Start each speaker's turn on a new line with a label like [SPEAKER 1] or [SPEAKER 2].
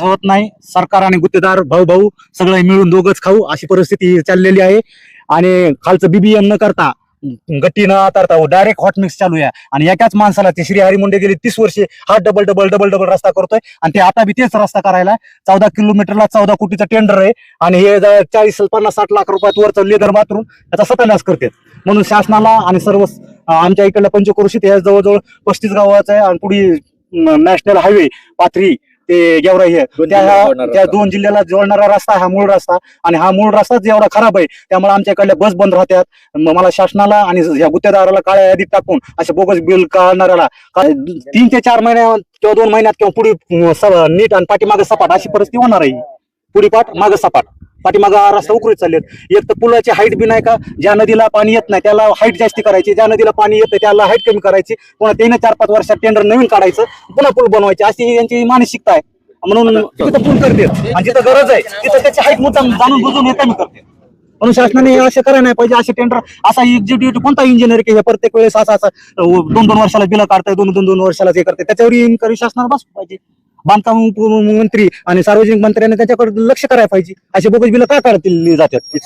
[SPEAKER 1] होत नाही. सरकार आणि गुत्तेदार भाऊ भाऊ सगळे मिळून दोघच खाऊ अशी परिस्थिती चाललेली आहे. आणि खालचं बीबीएम न करता गट्टी न आतारता डायरेक्ट हॉट मिक्स चालू आहे. आणि एकाच माणसाला ते श्री हरी मुंडे तीस वर्षे हा डबल डबल डबल डबल रस्ता करतोय. आणि ते आता बी तेच रस्ता करायला चौदा किलोमीटरला चौदा कोटीचं टेंडर आहे. आणि हे चाळीस पन्नास साठ लाख रुपयात वरचं लेदर बाथरूम त्याचा सत्यानाश करते म्हणून शासनाला आणि सर्व आमच्या इकडल्या पंचक्रोशीत हे जवळजवळ पस्तीस गावाचं आहे. आणि पुढे नॅशनल हायवे पाथरी ते गेवराई हे त्या. दोन जिल्ह्याला जोडणारा रस्ता हा मूळ रस्ता आणि हा मूळ रस्ताच एवढा खराब आहे त्यामुळे आमच्या इकडल्या बस बंद राहतात. मला शासनाला आणि या गुत्तेदाराला काळ्या यादीत टाकून असे बोगस बिल काढणाऱ्याला काय तीन ते चार महिन्या किंवा दोन महिन्यात किंवा पुढे स- नीट आणि पाठीमागे सपाट अशी परिस्थिती होणार आहे. पुढे पाठ मागे सपाट. पाठीमागे रस्ता उकळीत चाललेत. एक तर पुलाची हाईट बी नाही का ज्या नदीला पाणी येत नाही त्याला हाईट जास्ती करायची. ज्या नदीला पाणी येतं त्याला हाईट कमी करायची. पुन्हा त्याने चार पाच वर्षात टेंडर नवीन काढायचं. पुन्हा पूल बनवायचे. अशी यांची मानसिकता आहे. म्हणून तिथं पूल करते आणि जिथं गरज आहे तिथं त्याची हाईट मुद्दाम जाणून बुजून हे कमी करते म्हणून शासनाने हे असे करायला नाही पाहिजे. असे टेंडर असा एक्झिक्युटिव्ह कोणता इंजिनियर की हे प्रत्येक वेळेस असं असं दोन दोन वर्षाला बिलं काढताय दोन दोन दोन वर्षाला हे करते त्याच्यावर इन्क्वायरी शासनाला बसू पाहिजे. बांधकाम मंत्री आणि सार्वजनिक मंत्र्यांनी त्याच्याकडे लक्ष करायला पाहिजे. असे बोगस बिल का काढतील जातात